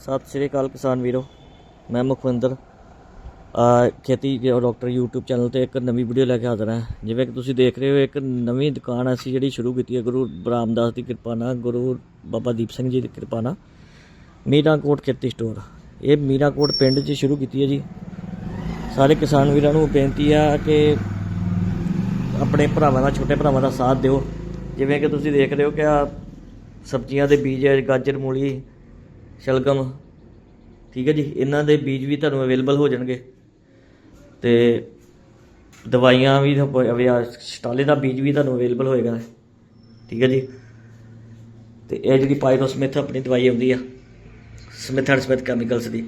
ਸਤਿ ਸ੍ਰੀ ਅਕਾਲ ਕਿਸਾਨ ਵੀਰੋ, ਮੈਂ ਮੁਖਵਿੰਦਰ। ਖੇਤੀ ਡਾਕਟਰ YouTube ਚੈਨਲ ਤੇ ਇੱਕ ਨਵੀਂ ਵੀਡੀਓ ਲੈ ਕੇ ਹਾਜ਼ਰ ਹਾਂ। ਜਿਵੇਂ ਕਿ ਤੁਸੀਂ ਦੇਖ ਰਹੇ ਹੋ, ਇੱਕ ਨਵੀਂ ਦੁਕਾਨ ਅਸੀਂ ਜਿਹੜੀ ਸ਼ੁਰੂ ਕੀਤੀ ਹੈ, ਗੁਰੂ ਰਾਮਦਾਸ ਦੀ ਕਿਰਪਾ ਨਾਲ, ਗੁਰੂ ਬਾਬਾ ਦੀਪ ਸਿੰਘ ਜੀ ਦੀ ਕਿਰਪਾ ਨਾਲ, ਮੀਰਾਂਕੋਟ ਖੇਤੀ ਸਟੋਰ। ਇਹ ਮੀਰਾਂਕੋਟ ਪਿੰਡ 'ਚ ਸ਼ੁਰੂ ਕੀਤੀ ਹੈ ਜੀ। ਸਾਰੇ ਕਿਸਾਨ ਵੀਰਾਂ ਨੂੰ ਬੇਨਤੀ ਆ ਕਿ ਆਪਣੇ ਭਰਾਵਾਂ ਦਾ, ਛੋਟੇ ਭਰਾਵਾਂ ਦਾ ਸਾਥ ਦਿਓ। ਜਿਵੇਂ ਕਿ ਤੁਸੀਂ ਦੇਖ ਰਹੇ ਹੋ ਕਿ ਆ ਸਬਜ਼ੀਆਂ ਦੇ ਬੀਜ ਗਾਜਰ, ਮੂਲੀ ਸ਼ਲਗਮ। ਠੀਕ ਹੈ ਜੀ, ਇਹਨਾਂ ਦੇ ਬੀਜ ਵੀ ਤੁਹਾਨੂੰ ਅਵੇਲੇਬਲ ਹੋ ਜਾਣਗੇ। ਤੇ ਦਵਾਈਆਂ ਵੀ ਸਟਾਲੇ ਦਾ ਬੀਜ ਵੀ ਤੁਹਾਨੂੰ ਅਵੇਲੇਬਲ ਹੋਏਗਾ। ਠੀਕ ਹੈ ਜੀ। ਤੇ ਇਹ ਜਿਹੜੀ ਪਾਇਰੋਸਮਿਥ ਆਪਣੀ ਦਵਾਈ ਆਉਂਦੀ ਆ, ਸਮਿਥ ਐਂਡ ਸਮਿਥ ਕੈਮੀਕਲਸ ਦੀ।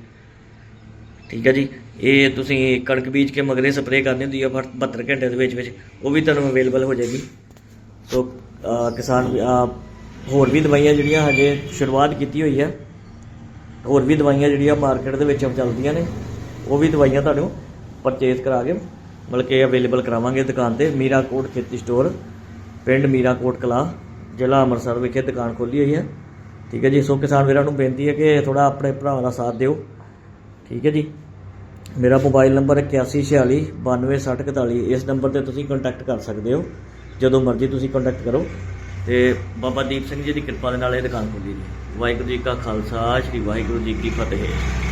ਠੀਕ ਹੈ ਜੀ। ਇਹ ਤੁਸੀਂ ਕਣਕ ਬੀਜ ਕੇ ਮਗਰੇ ਸਪਰੇਅ ਕਰਨੀ ਹੁੰਦੀ ਆ ਪਰ 72 ਘੰਟੇ ਦੇ ਵਿੱਚ ਵਿੱਚ ਉਹ ਵੀ ਤੁਹਾਨੂੰ ਅਵੇਲੇਬਲ ਹੋ ਜਾਏਗੀ। ਸੋ ਕਿਸਾਨ ਹੋਰ ਵੀ ਦਵਾਈਆਂ ਜਿਹੜੀਆਂ ਹਜੇ ਸ਼ੁਰੂਆਤ ਕੀਤੀ ਹੋਈ ਹੈ ਹੋਰ ਵੀ ਦਵਾਈਆਂ ਜਿਹੜੀਆਂ ਮਾਰਕੀਟ ਦੇ ਵਿੱਚ ਚੱਲਦੀਆਂ ਨੇ, ਉਹ ਵੀ ਦਵਾਈਆਂ ਤੁਹਾਨੂੰ ਪਰਚੇਸ ਕਰਾ ਕੇ, ਮਤਲਬ ਕਿ ਅਵੇਲੇਬਲ ਕਰਾਵਾਂਗੇ ਦੁਕਾਨ ਤੇ, ਮੀਰਾਕੋਟ ਖੇਤੀ ਸਟੋਰ ਪਿੰਡ ਮੀਰਾਕੋਟ ਕਲਾ, ਜ਼ਿਲ੍ਹਾ ਅੰਮ੍ਰਿਤਸਰ ਵਿਖੇ ਦੁਕਾਨ ਖੋਲੀ ਹੋਈ ਹੈ। ਠੀਕ ਹੈ ਜੀ, ਸੋ ਕਿਸਾਨ ਵੀਰਾਂ ਨੂੰ ਬੇਨਤੀ ਹੈ ਕਿ ਥੋੜਾ ਆਪਣੇ ਭਰਾਵਾਂ ਦਾ ਸਾਥ ਦਿਓ। ਠੀਕ ਹੈ ਜੀ, ਮੇਰਾ ਮੋਬਾਈਲ ਨੰਬਰ ਹੈ 8146 926041 ਇਸ ਨੰਬਰ ਤੇ ਤੁਸੀਂ ਕੰਟੈਕਟ ਕਰ ਸਕਦੇ ਹੋ, ਜਦੋਂ ਮਰਜ਼ੀ ਤੁਸੀਂ ਕੰਟੈਕਟ ਕਰੋ। ਤੇ ਬਾਬਾ ਦੀਪ ਸਿੰਘ ਜੀ ਦੀ ਕਿਰਪਾ ਦੇ ਨਾਲ ਇਹ ਦੁਕਾਨ ਖੋਲੀ ਜੀ। ਵਾਹਿਗੁਰੂ ਜੀ ਕਾ ਖਾਲਸਾ, ਸ੍ਰੀ ਵਾਹਿਗੁਰੂ ਜੀ ਕੀ ਫਤਿਹ।